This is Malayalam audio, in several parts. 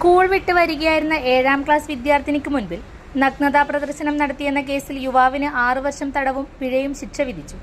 സ്കൂൾ വിട്ട് വരികയായിരുന്ന ഏഴാം ക്ലാസ് വിദ്യാർത്ഥിനിക്ക് മുൻപിൽ നഗ്നതാ പ്രദർശനം നടത്തിയെന്ന കേസിൽ യുവാവിന് ആറു വർഷം തടവും പിഴയും ശിക്ഷ വിധിച്ചു.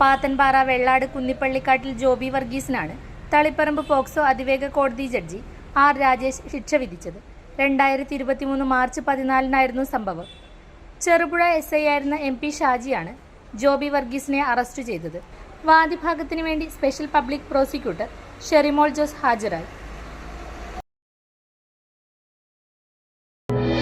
പാത്തൻപാറ വെള്ളാട് കുന്നിപ്പള്ളിക്കാട്ടിൽ ജോബി വർഗീസിനാണ് തളിപ്പറമ്പ് പോക്സോ അതിവേഗ കോടതി ജഡ്ജി ആർ രാജേഷ് ശിക്ഷ വിധിച്ചത്. രണ്ടായിരത്തി ഇരുപത്തിമൂന്ന് മാർച്ച് പതിനാലിനായിരുന്നു സംഭവം. ചെറുപുഴ എസ് ഐ ആയിരുന്ന എം പി ഷാജിയാണ് ജോബി വർഗീസിനെ അറസ്റ്റ് ചെയ്തത്. വാദിഭാഗത്തിനു വേണ്ടി special public prosecutor Sherimol Jose ഹാജരായി.